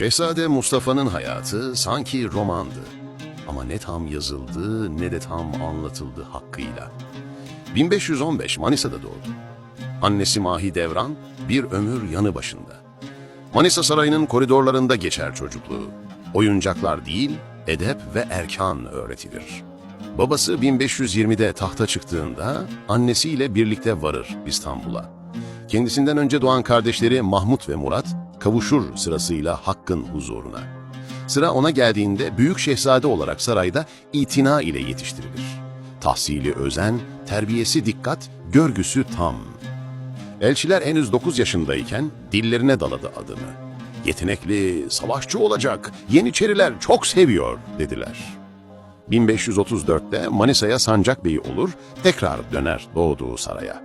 Şehzade Mustafa'nın hayatı sanki romandı. Ama ne tam yazıldı ne de tam anlatıldı hakkıyla. 1515 Manisa'da doğdu. Annesi Mahidevran bir ömür yanı başında. Manisa Sarayı'nın koridorlarında geçer çocukluğu. Oyuncaklar değil, edep ve erkan öğretilir. Babası 1520'de tahta çıktığında annesiyle birlikte varır İstanbul'a. Kendisinden önce doğan kardeşleri Mahmut ve Murat kavuşur sırasıyla Hakk'ın huzuruna. Sıra ona geldiğinde büyük şehzade olarak sarayda itina ile yetiştirilir. Tahsili özen, terbiyesi dikkat, görgüsü tam. Elçiler henüz 9 yaşındayken dillerine daladı adını. Yetenekli, savaşçı olacak, Yeniçeriler çok seviyor dediler. 1534'te Manisa'ya sancak beyi olur, tekrar döner doğduğu saraya.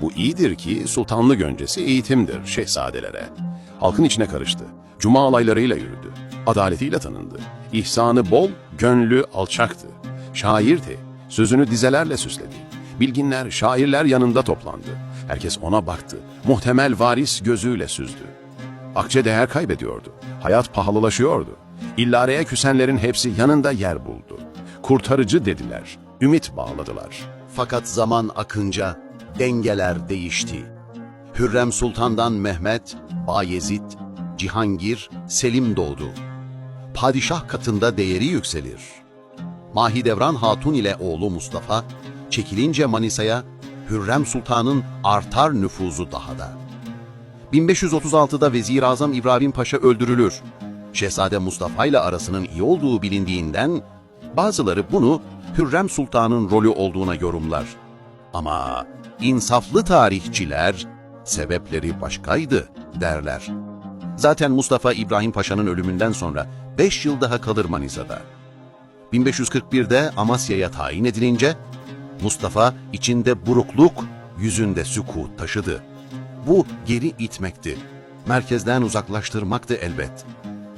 Bu iyidir ki sultanlık öncesi eğitimdir şehzadelere. Halkın içine karıştı. Cuma alaylarıyla yürüdü. Adaletiyle tanındı. İhsanı bol, gönlü alçaktı. Şairdi. Sözünü dizelerle süsledi. Bilginler, şairler yanında toplandı. Herkes ona baktı. Muhtemel varis gözüyle süzdü. Akçe değer kaybediyordu. Hayat pahalılaşıyordu. İllare'ye küsenlerin hepsi yanında yer buldu. Kurtarıcı dediler. Ümit bağladılar. Fakat zaman akınca dengeler değişti. Hürrem Sultan'dan Mehmet, Bayezid, Cihangir, Selim doğdu. Padişah katında değeri yükselir. Mahidevran Hatun ile oğlu Mustafa çekilince Manisa'ya Hürrem Sultan'ın artar nüfuzu daha da. 1536'da Vezir Azam İbrahim Paşa öldürülür. Şehzade Mustafa ile arasının iyi olduğu bilindiğinden bazıları bunu Hürrem Sultan'ın rolü olduğuna yorumlar. Ama insaflı tarihçiler sebepleri başkaydı derler. Zaten Mustafa İbrahim Paşa'nın ölümünden sonra 5 yıl daha kalır Manisa'da. 1541'de Amasya'ya tayin edilince Mustafa içinde burukluk, yüzünde sükut taşıdı. Bu geri itmekti. Merkezden uzaklaştırmaktı elbet.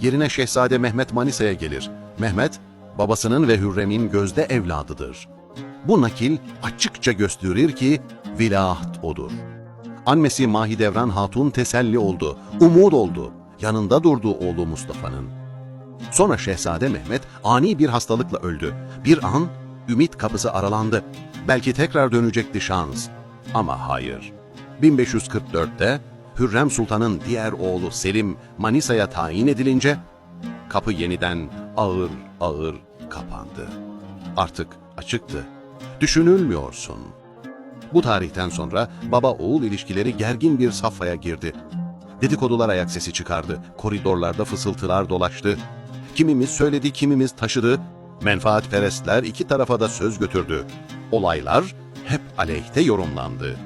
Yerine Şehzade Mehmet Manisa'ya gelir. Mehmet, babasının ve Hürrem'in gözde evladıdır. Bu nakil açıkça gösterir ki vilaht odur. Annesi Mahidevran Hatun teselli oldu, umut oldu. Yanında durdu oğlu Mustafa'nın. Sonra Şehzade Mehmet ani bir hastalıkla öldü. Bir an ümit kapısı aralandı. Belki tekrar dönecekti şans. Ama hayır. 1544'te Hürrem Sultan'ın diğer oğlu Selim Manisa'ya tayin edilince kapı yeniden ağır ağır kapandı. Artık açıktı. Düşünülmüyorsun. Bu tarihten sonra baba-oğul ilişkileri gergin bir safhaya girdi. Dedikodular ayak sesi çıkardı. Koridorlarda fısıltılar dolaştı. Kimimiz söyledi, kimimiz taşıdı. Menfaatperestler iki tarafa da söz götürdü. Olaylar hep aleyhte yorumlandı.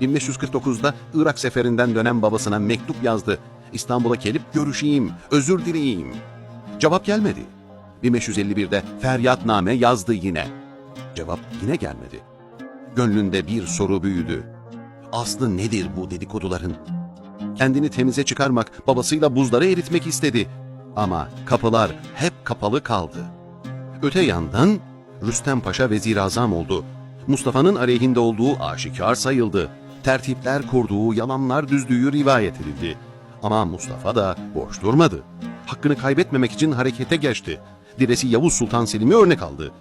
1549'da Irak seferinden dönen babasına mektup yazdı. İstanbul'a gelip görüşeyim, özür dileyeyim. Cevap gelmedi. 1551'de feryatname yazdı yine. Cevap yine gelmedi. Gönlünde bir soru büyüdü. Aslı nedir bu dedikoduların? Kendini temize çıkarmak, babasıyla buzları eritmek istedi. Ama kapılar hep kapalı kaldı. Öte yandan Rüstem Paşa vezir azam oldu. Mustafa'nın aleyhinde olduğu aşikar sayıldı. Tertipler kurduğu, yalanlar düzdüğü rivayet edildi. Ama Mustafa da boş durmadı. Hakkını kaybetmemek için harekete geçti. Diresi Yavuz Sultan Selim'i örnek aldı.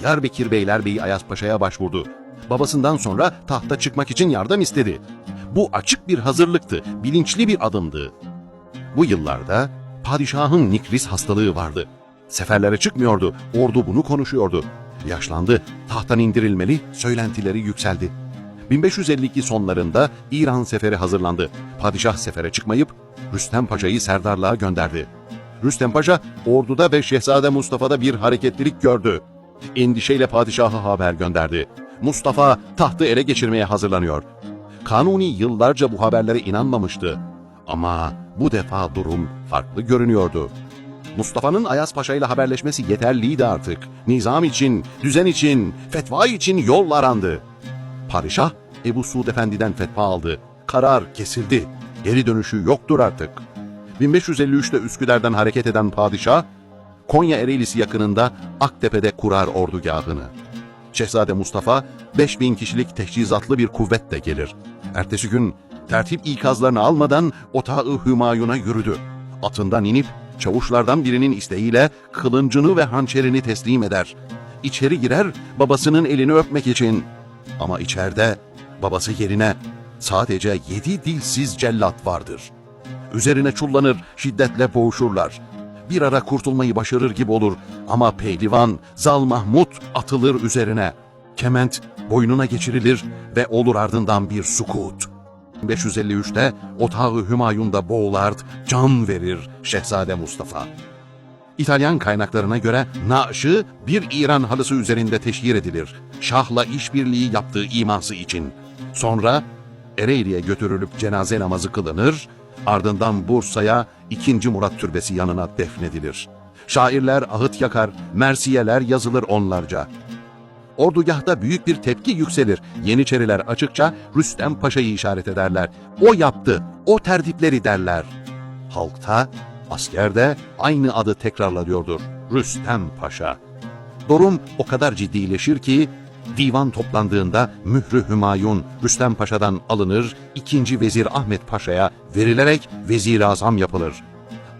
Diyarbakır Beylerbeyi Ayas Paşa'ya başvurdu. Babasından sonra tahta çıkmak için yardım istedi. Bu açık bir hazırlıktı, bilinçli bir adımdı. Bu yıllarda padişahın nikris hastalığı vardı. Seferlere çıkmıyordu, ordu bunu konuşuyordu. Yaşlandı, tahttan indirilmeli, söylentileri yükseldi. 1552 sonlarında İran seferi hazırlandı. Padişah sefere çıkmayıp Rüstem Paşa'yı serdarlığa gönderdi. Rüstem Paşa orduda ve Şehzade Mustafa'da bir hareketlilik gördü. Endişeyle padişaha haber gönderdi. Mustafa tahtı ele geçirmeye hazırlanıyor. Kanuni yıllarca bu haberlere inanmamıştı. Ama bu defa durum farklı görünüyordu. Mustafa'nın Ayas Paşa ile haberleşmesi yeterliydi artık. Nizam için, düzen için, fetva için yol arandı. Padişah Ebu Suud Efendi'den fetva aldı. Karar kesildi. Geri dönüşü yoktur artık. 1553'te Üsküdar'dan hareket eden padişah, Konya Ereğlisi yakınında Aktepe'de kurar ordugahını. Şehzade Mustafa 5000 kişilik teçhizatlı bir kuvvetle gelir. Ertesi gün tertip ikazlarını almadan otağı Hümayun'a yürüdü. Atından inip çavuşlardan birinin isteğiyle kılıncını ve hançerini teslim eder. İçeri girer babasının elini öpmek için. Ama içeride babası yerine sadece yedi dilsiz cellat vardır. Üzerine çullanır, şiddetle boğuşurlar. Bir ara kurtulmayı başarır gibi olur ama pehlivan Zal Mahmut atılır üzerine. Kement boynuna geçirilir ve olur ardından bir sukut. 553'te otağı Hümayun'da boğulard, can verir Şehzade Mustafa. İtalyan kaynaklarına göre naaşı bir İran halısı üzerinde teşhir edilir. Şah'la işbirliği yaptığı iması için. Sonra Ereğli'ye götürülüp cenaze namazı kılınır, ardından Bursa'ya 2. Murat Türbesi yanına defnedilir. Şairler ahıt yakar, mersiyeler yazılır onlarca. Ordugahta büyük bir tepki yükselir. Yeniçeriler açıkça Rüstem Paşa'yı işaret ederler. O yaptı, o tertipleri derler. Halkta, askerde aynı adı tekrarlanıyordur. Rüstem Paşa. Durum o kadar ciddileşir ki divan toplandığında mührü Hümayun Rüstem Paşa'dan alınır, ikinci vezir Ahmet Paşa'ya verilerek vezir azam yapılır.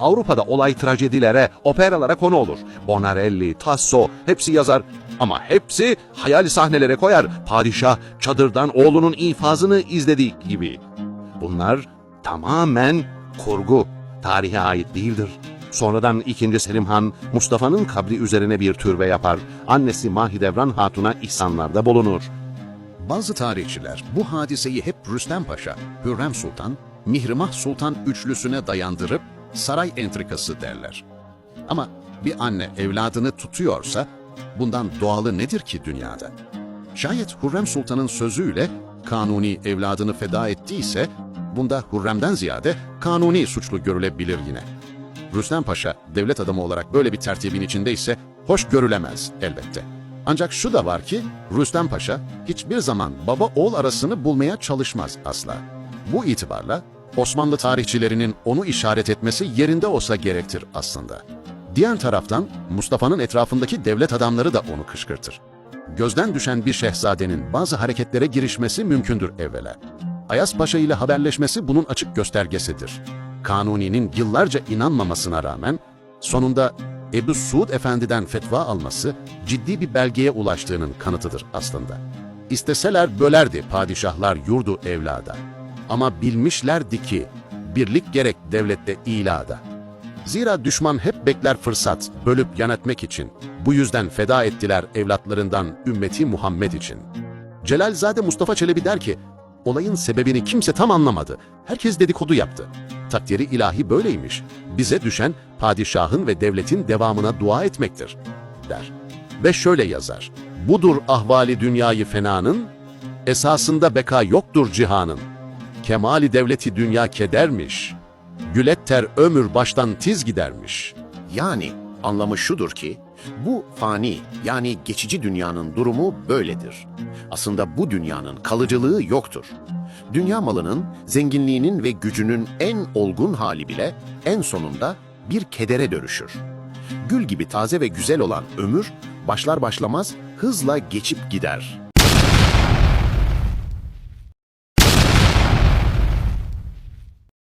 Avrupa'da olay trajedilere, operalara konu olur. Bonarelli, Tasso hepsi yazar ama hepsi hayal sahnelere koyar. Padişah çadırdan oğlunun infazını izlediği gibi. Bunlar tamamen kurgu, tarihe ait değildir. Sonradan 2. Selim Han, Mustafa'nın kabri üzerine bir türbe yapar. Annesi Mahidevran Hatun'a ihsanlarda bulunur. Bazı tarihçiler bu hadiseyi hep Rüstem Paşa, Hürrem Sultan, Mihrimah Sultan üçlüsüne dayandırıp saray entrikası derler. Ama bir anne evladını tutuyorsa bundan doğalı nedir ki dünyada? Şayet Hürrem Sultan'ın sözüyle Kanuni evladını feda ettiyse bunda Hürrem'den ziyade Kanuni suçlu görülebilir yine. Rüstem Paşa devlet adamı olarak böyle bir tertibin içindeyse hoş görülemez elbette. Ancak şu da var ki Rüstem Paşa hiçbir zaman baba oğul arasını bulmaya çalışmaz asla. Bu itibarla Osmanlı tarihçilerinin onu işaret etmesi yerinde olsa gerektir aslında. Diğer taraftan Mustafa'nın etrafındaki devlet adamları da onu kışkırtır. Gözden düşen bir şehzadenin bazı hareketlere girişmesi mümkündür evvela. Ayas Paşa ile haberleşmesi bunun açık göstergesidir. Kanuni'nin yıllarca inanmamasına rağmen sonunda Ebu Suud Efendi'den fetva alması ciddi bir belgeye ulaştığının kanıtıdır aslında. İsteseler bölerdi padişahlar yurdu evlada. Ama bilmişlerdi ki birlik gerek devlette ilada. Zira düşman hep bekler fırsat bölüp yönetmek için. Bu yüzden feda ettiler evlatlarından ümmeti Muhammed için. Celalzade Mustafa Çelebi der ki, olayın sebebini kimse tam anlamadı. Herkes dedikodu yaptı. Takdiri ilahi böyleymiş. Bize düşen padişahın ve devletin devamına dua etmektir, der. Ve şöyle yazar. Budur ahvali dünyayı fenanın, esasında beka yoktur cihanın. Kemali devleti dünya kedermiş. Gületter ömür baştan tiz gidermiş. Yani anlamı şudur ki, bu fani yani geçici dünyanın durumu böyledir. Aslında bu dünyanın kalıcılığı yoktur. Dünya malının, zenginliğinin ve gücünün en olgun hali bile en sonunda bir kedere dönüşür. Gül gibi taze ve güzel olan ömür başlar başlamaz hızla geçip gider.